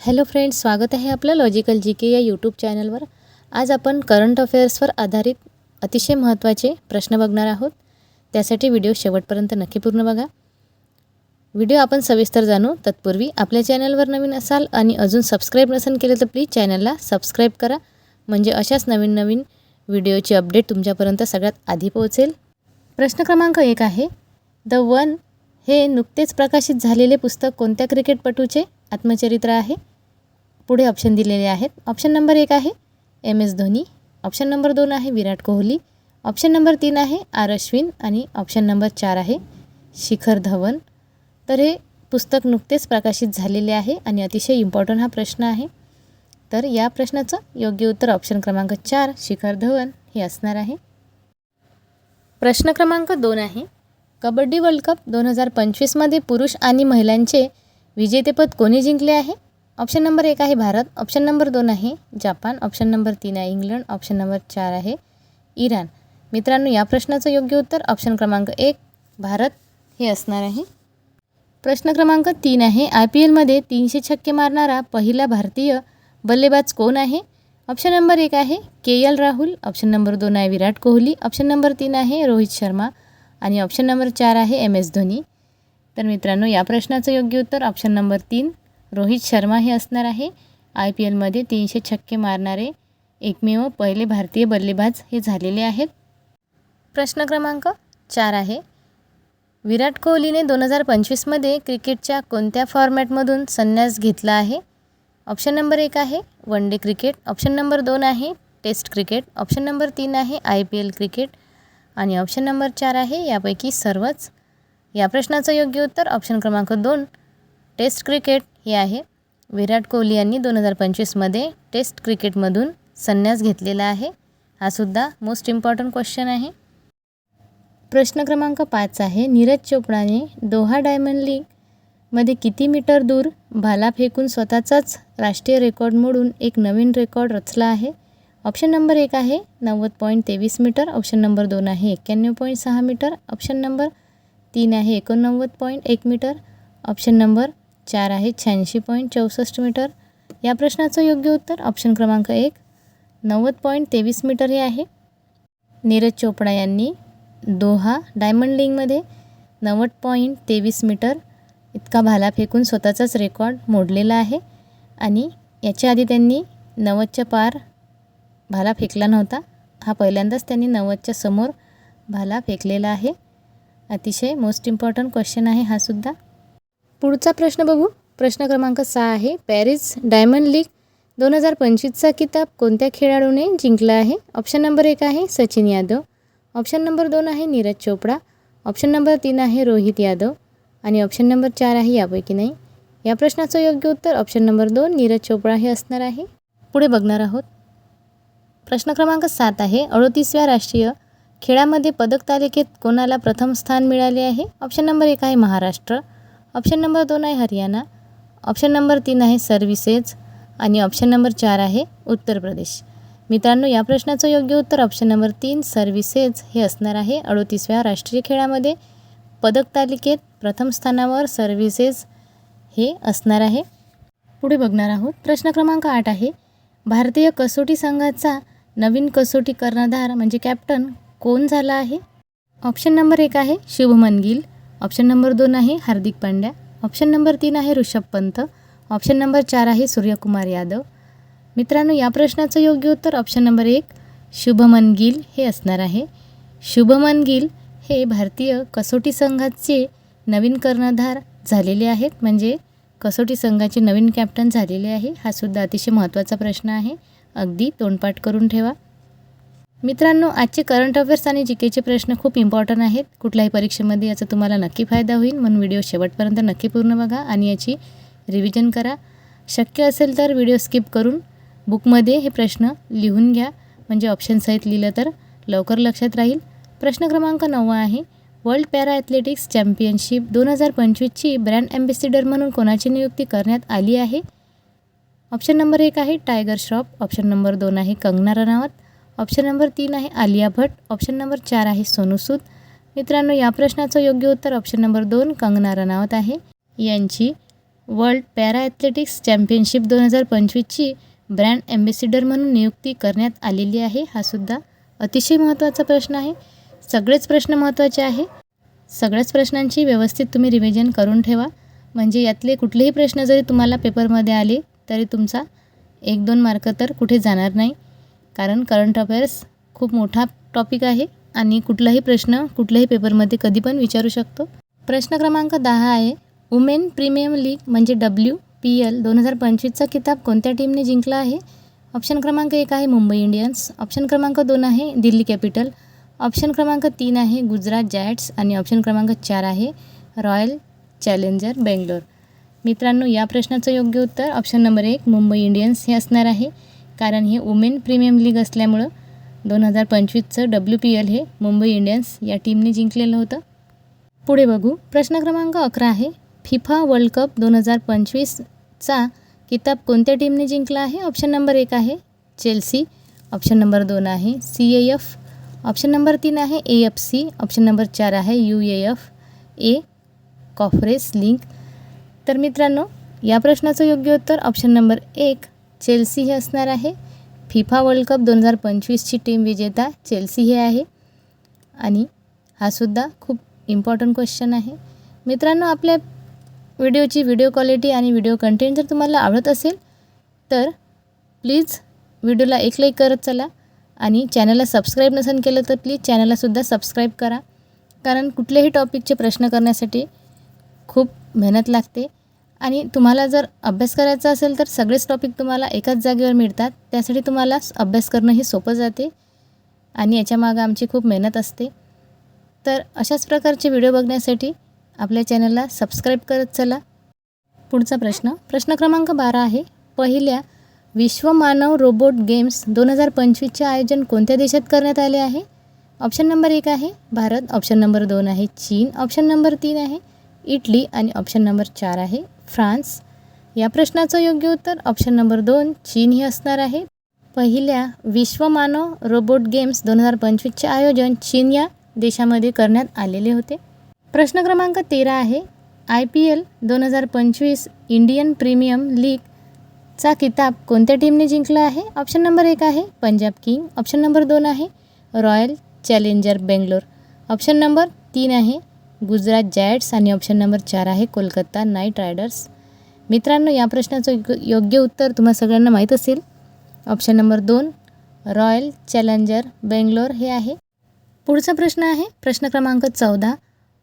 Hello friends स्वागत आहे आपलं लॉजिकल जी के या यूट्यूब चॅनलवर आज आपण करंट अफेअर्सवर आधारित अतिशय महत्त्वाचे प्रश्न बघणार आहोत. त्यासाठी व्हिडिओ शेवटपर्यंत नक्की पूर्ण बघा. व्हिडिओ आपण सविस्तर जाणू तत्पूर्वी आपल्या चॅनलवर नवीन असाल आणि अजून सबस्क्राईब नसेल केलं तर प्लीज चॅनलला सबस्क्राईब करा. म्हणजे अशाच नवीन नवीन व्हिडिओची अपडेट तुमच्यापर्यंत सगळ्यात आधी पोहोचेल. प्रश्न क्रमांक एक आहे द वन हे नुकतेच प्रकाशित झालेले पुस्तक कोणत्या क्रिकेटपटूचे आत्मचरित्र आहे? पुढे ऑप्शन दिलेले आहेत. ऑप्शन नंबर एक आहे M S Dhoni. Option number दोन आहे विराट कोहली. ऑप्शन नंबर तीन आहे आर अश्विन आणि ऑप्शन नंबर चार आहे शिखर धवन. तर हे पुस्तक नुकतेच प्रकाशित झालेले आहे आणि अतिशय इम्पॉर्टंट हा प्रश्न आहे. तर या प्रश्नाचं योग्य उत्तर ऑप्शन क्रमांक चार शिखर धवन हे असणार आहे. प्रश्न क्रमांक दोन आहे. कबड्डी वर्ल्ड कप दोन हजार पंचवीसमध्ये पुरुष आणि महिलांचे विजेतेपद कोणी जिंकले आहे? ऑप्शन नंबर एक आहे भारत. ऑप्शन नंबर दोन आहे जापान. ऑप्शन नंबर तीन आहे इंग्लंड. ऑप्शन नंबर चार आहे इराण. मित्रांनो या प्रश्नाचं योग्य उत्तर ऑप्शन क्रमांक एक भारत हे असणार आहे. प्रश्न क्रमांक तीन आहे. आय पी एलमध्ये तीनशे छक्के मारणारा पहिला भारतीय बल्लेबाज कोण आहे? ऑप्शन नंबर एक आहे K L Rahul. Option number दोन आहे विराट कोहली. ऑप्शन नंबर तीन आहे रोहित शर्मा. आणि ऑप्शन नंबर चार आहे एम एस धोनी. तर मित्रांनो या प्रश्नाचं योग्य उत्तर ऑप्शन नंबर तीन रोहित शर्मा हे असणार आहे. आय पी एलमध्ये तीनशे छक्के मारणारे एकमेव पहिले भारतीय बल्लेबाज हे झालेले आहेत. प्रश्न क्रमांक चार आहे. विराट कोहलीने दोन हजार पंचवीसमध्ये क्रिकेटच्या कोणत्या फॉर्मॅटमधून संन्यास घेतला आहे? ऑप्शन नंबर एक आहे one day cricket. Option number दोन आहे टेस्ट क्रिकेट. ऑप्शन नंबर तीन आहे आय पी एल क्रिकेट. आणि ऑप्शन नंबर चार आहे यापैकी सर्वच. या प्रश्नाचं योग्य उत्तर ऑप्शन क्रमांक दोन टेस्ट क्रिकेट. हे आहे. विराट कोहली यांनी दोन हजार पंचवीसमध्ये टेस्ट क्रिकेटमधून संन्यास घेतलेला आहे. हा सुद्धा मोस्ट इम्पॉर्टंट क्वेश्चन आहे. प्रश्न क्रमांक पाच आहे. नीरज चोपडाने दोहा डायमंड लीगमध्ये किती मीटर दूर भाला फेकून स्वतःचाच राष्ट्रीय रेकॉर्ड मोडून एक नवीन रेकॉर्ड रचला आहे? ऑप्शन नंबर एक आहे. नव्वद पॉईंट तेवीस मीटर ऑप्शन नंबर दोन आहे. एक्क्याण्णव पॉईंट सहा मीटर ऑप्शन नंबर तीन आहे. एकोणनव्वद पॉईंट एक मीटर ऑप्शन नंबर चार आहे शहाऐंशी पॉईंट चौसष्ट मीटर. या प्रश्नाचं योग्य उत्तर ऑप्शन क्रमांक एक. नव्वद पॉईंट तेवीस मीटर हे आहे. नीरज चोपडा यांनी दोहा डायमंड लिंगमध्ये नव्वद पॉईंट तेवीस मीटर इतका भाला फेकून स्वतःचाच रेकॉर्ड मोडलेला आहे आणि याच्या आधी त्यांनी नव्वदच्या पार भाला फेकला नव्हता. हा पहिल्यांदाच त्यांनी नव्वदच्या समोर भाला फेकलेला आहे. अतिशय मोस्ट इम्पॉर्टंट क्वेश्चन आहे हा सुद्धा. पुढचा प्रश्न बघू. प्रश्न क्रमांक सहा आहे. पॅरिस डायमंड लीग दोन हजार पंचवीसचा किताब कोणत्या खेळाडूने जिंकला आहे? ऑप्शन नंबर एक आहे सचिन यादव. ऑप्शन नंबर दोन आहे नीरज चोपडा. ऑप्शन नंबर तीन आहे रोहित यादव. आणि ऑप्शन नंबर चार आहे यापैकी नाही. या प्रश्नाचं योग्य उत्तर ऑप्शन नंबर दोन नीरज चोपडा हे असणार आहे. पुढे बघणार आहोत. प्रश्न क्रमांक सात आहे अडोतीसव्या राष्ट्रीय खेळामध्ये पदक तालिकेत कोणाला प्रथम स्थान मिळाले आहे? ऑप्शन नंबर एक आहे महाराष्ट्र. ऑप्शन नंबर दोन आहे हरियाणा. ऑप्शन नंबर तीन आहे सर्व्हिसेस. आणि ऑप्शन नंबर चार आहे उत्तर प्रदेश. मित्रांनो या प्रश्नाचं योग्य उत्तर ऑप्शन नंबर तीन सर्व्हिसेस हे असणार आहे अडोतीसव्या राष्ट्रीय खेळामध्ये. पदक तालिकेत प्रथम स्थानावर सर्व्हिसेस हे असणार आहे. पुढे बघणार आहोत. प्रश्न क्रमांक आठ आहे. भारतीय कसोटी संघाचा नवीन कसोटी कर्णधार म्हणजे कॅप्टन कोण झाला आहे? ऑप्शन नंबर एक आहे शुभमन गिल. ऑप्शन नंबर दोन आहे हार्दिक पांड्या. ऑप्शन नंबर तीन आहे ऋषभ पंत. ऑप्शन नंबर चार आहे सूर्यकुमार यादव. मित्रांनो या प्रश्नाचं योग्य उत्तर ऑप्शन नंबर एक शुभमन गिल हे असणार आहे. शुभमन गिल हे भारतीय कसोटी संघाचे नवीन कर्णधार झालेले आहेत. म्हणजे कसोटी संघाचे नवीन कॅप्टन झालेले आहे. हा सुद्धा अतिशय महत्त्वाचा प्रश्न आहे. अगदी तोंडपाठ करून ठेवा. मित्रांनो आजचे करंट अफेअर्स आणि जी केचे प्रश्न खूप इम्पॉर्टंट आहेत. कुठल्याही परीक्षेमध्ये याचा तुम्हाला नक्की फायदा होईल. म्हणून व्हिडिओ शेवटपर्यंत नक्की पूर्ण बघा आणि याची रिव्हिजन करा. शक्य असेल तर व्हिडिओ स्किप करून बुकमध्ये हे प्रश्न लिहून घ्या. म्हणजे ऑप्शनसहित लिहिलं तर लवकर लक्षात राहील. प्रश्न क्रमांक नववा आहे. वर्ल्ड पॅरा ॲथलेटिक्स चॅम्पियनशिप दोन हजार पंचवीसची ब्रँड ॲम्बेसिडर म्हणून कोणाची नियुक्ती करण्यात आली आहे? ऑप्शन नंबर एक आहे टायगर श्रॉफ ऑप्शन नंबर दोन आहे कंगना रनावत ऑप्शन नंबर तीन आहे आलिया भट ऑप्शन नंबर चार आहे सोनू सूद. मित्रांनो या प्रश्नाचं योग्य उत्तर ऑप्शन नंबर दोन कंगना रनावत आहे. यांची वर्ल्ड पॅरा ॲथलेटिक्स चॅम्पियनशिप दोन हजार पंचवीसची ब्रँड ॲम्बेसिडर म्हणून नियुक्ती करण्यात आलेली आहे. हा सुद्धा अतिशय महत्त्वाचा प्रश्न आहे. सगळेच प्रश्न महत्त्वाचे आहे. सगळ्याच प्रश्नांची व्यवस्थित तुम्ही रिव्हिजन करून ठेवा. म्हणजे यातले कुठलेही प्रश्न जरी तुम्हाला पेपरमध्ये आले तरी तुमचा एक दोन मार्क तर कुठे जाणार नाही. कारण करंट अफेअर्स खूप मोठा टॉपिक आहे आणि कुठलाही प्रश्न कुठल्याही पेपरमध्ये कधी पण विचारू शकतो. प्रश्न क्रमांक दहा आहे वुमेन प्रीमियम लीग म्हणजे डब्ल्यू पी एल दोन हजार पंचवीसचा किताब कोणत्या टीमने जिंकला आहे? ऑप्शन क्रमांक एक आहे मुंबई इंडियन्स ऑप्शन क्रमांक दोन आहे दिल्ली कॅपिटल ऑप्शन क्रमांक तीन आहे गुजरात जॅट्स आणि ऑप्शन क्रमांक चार आहे रॉयल चॅलेंजर बेंगलोर मित्रांनो या प्रश्नाचं योग्य उत्तर ऑप्शन नंबर एक मुंबई इंडियन्स हे असणार आहे. कारण हे वुमेन प्रीमियम लीग असल्यामुळं दोन हजार पंचवीसचं डब्ल्यू पी एल हे मुंबई इंडियन्स या टीमने जिंकलेलं होतं. पुढे बघू. प्रश्न क्रमांक अकरा आहे. फिफा वर्ल्ड कप दोन हजार पंचवीसचा किताब कोणत्या टीमने जिंकला आहे? ऑप्शन नंबर एक आहे चेल्सी ऑप्शन नंबर दोन आहे C A F option number तीन आहे A F C option number चार आहे U E F A conference league तर मित्रांनो या प्रश्नाचं योग्य उत्तर ऑप्शन नंबर एक चेल्सी हे असणार आहे. फिफा वर्ल्ड कप दोन हजार पंचवीसची टीम विजेता चेल्सी हे आहे. आणि हा सुद्धा खूप इम्पॉर्टंट क्वेश्चन आहे. मित्रांनो आपल्या व्हिडिओची व्हिडिओ क्वालिटी आणि व्हिडिओ कंटेंट जर तुम्हाला आवडत असेल तर प्लीज व्हिडिओला एक लाईक करत चला. आणि चॅनलला सबस्क्राईब नसेल केलं तर प्लीज चॅनललासुद्धा सबस्क्राईब करा. कारण कुठल्याही टॉपिकचे प्रश्न करण्यासाठी खूप मेहनत लागते. आणि तुम्हाला जर अभ्यास करायचा असेल तर सगळेच टॉपिक तुम्हाला एकाच जागेवर मिळतात. त्यासाठी तुम्हाला अभ्यास करणं हे सोपं जाते आणि याच्यामागं आमची खूप मेहनत असते. तर अशाच प्रकारचे व्हिडिओ बघण्यासाठी आपल्या चॅनलला सबस्क्राईब करत चला. पुढचा प्रश्न. प्रश्न क्रमांक बारा आहे. पहिल्या विश्व मानव रोबोट गेम्स दोन हजार पंचवीसचे आयोजन कोणत्या देशात करण्यात आले आहे? ऑप्शन नंबर एक आहे भारत. ऑप्शन नंबर दोन आहे चीन. ऑप्शन नंबर तीन आहे इटली. आणि ऑप्शन नंबर चार आहे फ्रान्स. या प्रश्नाचं योग्य उत्तर ऑप्शन नंबर दोन चीन हे असणार आहे. पहिल्या विश्व मानव रोबोट गेम्स दोन हजार पंचवीसचे आयोजन चीन या देशामध्ये करण्यात आलेले होते. प्रश्न क्रमांक तेरा आहे आय पी एल दोन हजार पंचवीस इंडियन प्रीमियम लीगचा किताब कोणत्या टीमने जिंकला आहे? ऑप्शन नंबर एक आहे पंजाब किंग. ऑप्शन नंबर दोन आहे royal challenger Bangalore. Option number तीन आहे गुजरात जायट्स आणि ऑप्शन नंबर चार आहे कोलकाता नाईट रायडर्स. मित्रांनो या प्रश्नाचं योग्य- योग्य उत्तर तुम्हा सगळ्यांना माहीत असेल. ऑप्शन नंबर दोन रॉयल चॅलेंजर बेंगलोर हे आहे. पुढचा प्रश्न आहे प्रश्न क्रमांक चौदा.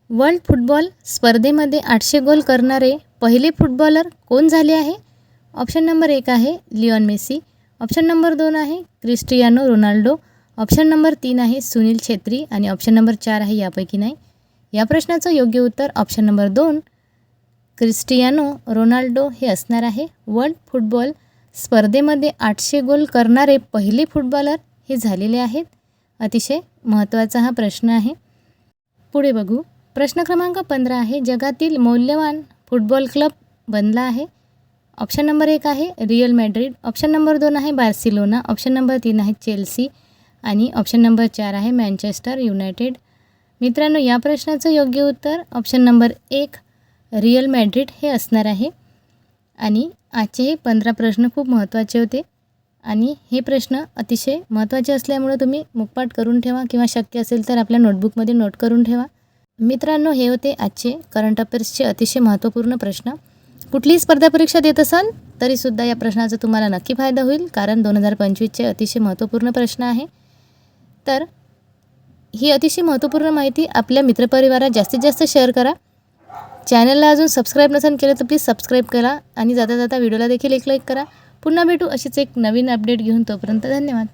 वर्ल्ड फुटबॉल स्पर्धेमध्ये आठशे गोल करणारे पहिले फुटबॉलर कोण झाले आहे? ऑप्शन नंबर एक आहे लिओन मेसी. ऑप्शन नंबर दोन आहे क्रिस्टियानो रोनाल्डो. ऑप्शन नंबर तीन आहे सुनील छेत्री. आणि ऑप्शन नंबर चार आहे यापैकी नाही. या प्रश्नाचं योग्य उत्तर ऑप्शन नंबर दोन क्रिस्टियानो रोनाल्डो हे असणार आहे. वर्ल्ड फुटबॉल स्पर्धेमध्ये आठशे गोल करणारे पहिले फुटबॉलर हे झालेले आहेत. अतिशय महत्त्वाचा हा प्रश्न आहे. पुढे बघू. प्रश्न क्रमांक पंधरा आहे. जगातील मौल्यवान फुटबॉल क्लब बनला आहे. ऑप्शन नंबर एक आहे रिअल मॅड्रिड ऑप्शन नंबर दोन आहे बार्सिलोना ऑप्शन नंबर तीन आहे चेल्सी आणि ऑप्शन नंबर चार आहे मँचेस्टर युनायटेड मित्रांनो या प्रश्नाचं योग्य उत्तर ऑप्शन नंबर एक रिअल मॅड्रिड हे असणार आहे. आणि आजचे हे पंधरा प्रश्न खूप महत्त्वाचे होते. आणि हे प्रश्न अतिशय महत्त्वाचे असल्यामुळे तुम्ही मुखपाठ करून ठेवा किंवा शक्य असेल तर आपल्या नोटबुकमध्ये नोट करून ठेवा. मित्रांनो हे होते आजचे करंट अफेअर्सचे अतिशय महत्त्वपूर्ण प्रश्न. कुठलीही स्पर्धा परीक्षा देत असाल तरीसुद्धा या प्रश्नाचा तुम्हाला नक्की फायदा होईल कारण दोन हजार पंचवीसचे अतिशय महत्त्वपूर्ण प्रश्न आहे. तर ही अतिशय महत्त्वपूर्ण माहिती आपल्या मित्रपरिवारात जास्तीत जास्त शेअर करा. चॅनलला अजून सबस्क्राईब नसेल केलं तर प्लीज सबस्क्राईब करा आणि जाता जाता व्हिडिओला देखील एक लाईक करा. पुन्हा भेटू अशीच एक नवीन अपडेट घेऊन तोपर्यंत धन्यवाद.